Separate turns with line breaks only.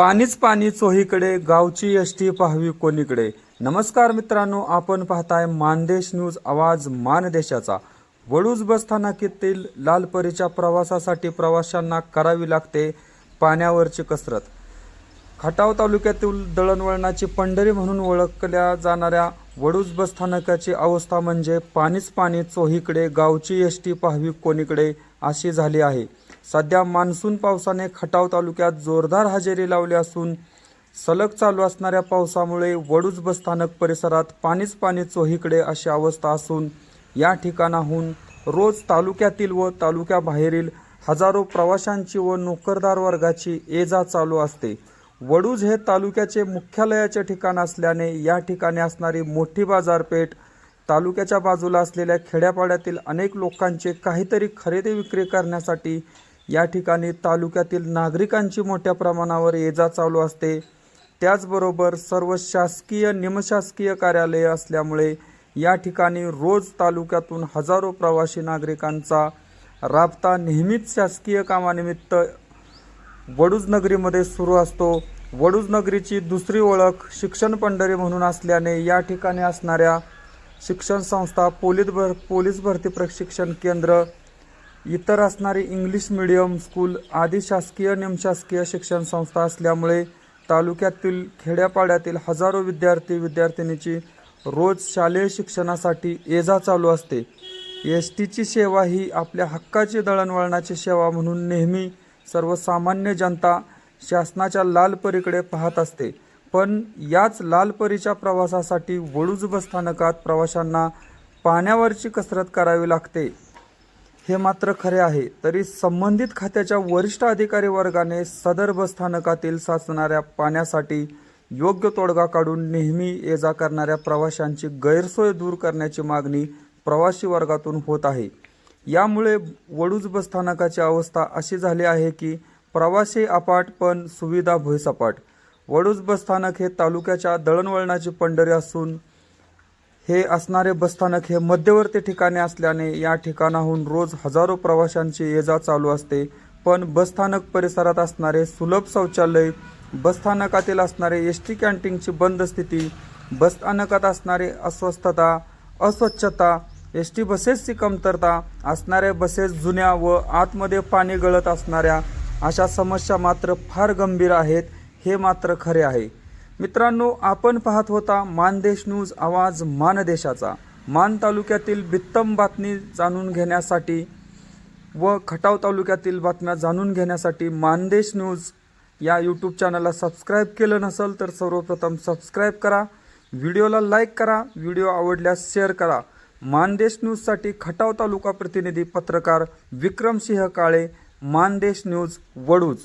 पाणीच पाणी चोहीकडे गावची यष्टी पाहावी कोणीकडे. नमस्कार मित्रांनो आपण पाहताय मानदेश न्यूज आवाज मानदेशाचा. वडूज बस स्थानकातील लालपरीच्या प्रवासासाठी प्रवाशांना करावी लागते पाण्यावरची कसरत. खटाव तालुक्यातील दळणवळणाची पंढरी म्हणून ओळखल्या जाणाऱ्या वडूज बस स्थानकाची अवस्था म्हणजे पाणीच पाणी चोहीकडे गावची यष्टी पाहावी कोणीकडे अशी झाली आहे. सध्या मान्सून पावसाने खटाव तालुक्यात जोरदार हजेरी लावली असून सलग चालू असणाऱ्या पावसामुळे वडूज बस स्थानक परिसरात पाणीच पाणी चोहीकडे अशी अवस्था असून या ठिकाणाहून रोज तालुक्यातील व तालुक्याबाहेरील हजारो प्रवाशांची व नोकरदार वर्गाची ये जा चालू असते. वडूज हे तालुक्याचे मुख्यालयाचे ठिकाण असल्याने या ठिकाणी असणारी मोठी बाजारपेठ तालुक्याच्या बाजूला असलेल्या खेड्यापाड्यातील अनेक लोकांचे काहीतरी खरेदी विक्री करण्यासाठी या ठिकाणी तालुक्यातील नागरिकांची मोठ्या प्रमाणावर ये जा चालू असते. त्याचबरोबर सर्व शासकीय निमशासकीय कार्यालये असल्यामुळे या ठिकाणी रोज तालुक्यातून हजारो प्रवासी नागरिकांचा राबता नेहमीच शासकीय कामानिमित्त वडूज नगरीमध्ये सुरू असतो. वडूज नगरीची दुसरी ओळख शिक्षण पंढरी म्हणून असल्याने या ठिकाणी असणाऱ्या शिक्षण संस्था पोलीस भर पोलीस भरती प्रशिक्षण केंद्र इतर असणारी इंग्लिश मिडियम स्कूल आदी शासकीय निमशासकीय शिक्षण संस्था असल्यामुळे तालुक्यातील खेड्यापाड्यातील हजारो विद्यार्थी विद्यार्थिनीची रोज शालेय शिक्षणासाठी ये जा चालू असते. एस टीची सेवा ही आपल्या हक्काची दळणवळणाची सेवा म्हणून नेहमी सर्वसामान्य जनता शासनाच्या लालपरीकडे पाहत असते. पण याच लालपरीच्या प्रवासासाठी वडूज बस स्थानकात प्रवाशांना पाण्यावरची कसरत करावी लागते. हे मात्र खरे आहे. तरी संबंधित खात्याच्या वरिष्ठ अधिकारी वर्गाने सदर बस स्थानकातील साचणाऱ्या पाण्यासाठी योग्य तोडगा काढून नेहमी ये जा करणाऱ्या प्रवाशांची गैरसोय दूर करण्याची मागणी प्रवासी वर्गातून होत आहे. यामुळे वडूज बस स्थानकाची अवस्था अशी झाली आहे की प्रवासी अपाट पण सुविधा भुईसपाट. वडूज बस स्थानक हे तालुक्याच्या दळणवळणाची पंढरी असून हे असणारे बसस्थानक हे मध्यवर्ती ठिकाणी असल्याने या ठिकाणाहून रोज हजारो प्रवाशांची ये जा चालू असते. पण बसस्थानक परिसरात असणारे सुलभ शौचालय बसस्थानकातील असणारे एस टी कॅन्टीनची बंद स्थिती बसस्थानकात असणारे अस्वस्थता अस्वच्छता एस टी बसेसची कमतरता असणाऱ्या बसेस जुन्या व आतमध्ये पाणी गळत असणाऱ्या अशा समस्या मात्र फार गंभीर आहेत हे मात्र खरे आहे. मित्रांनो आपण पाहत होता मानदेश न्यूज आवाज मानदेशाचा मान तालुक्यातील बित्तम बातमी जाणून घेण्यासाठी व खटाव तालुक्यातील बातम्या जाणून घेण्यासाठी मानदेश न्यूज या यूट्यूब चॅनलला सबस्क्राईब केलं नसेल तर सर्वप्रथम सबस्क्राईब करा. व्हिडिओला लाईक करा. व्हिडिओ आवडल्यास शेअर करा. मानदेश न्यूजसाठी खटाव तालुका प्रतिनिधी पत्रकार विक्रमसिंह काळे मानदेश न्यूज वडूज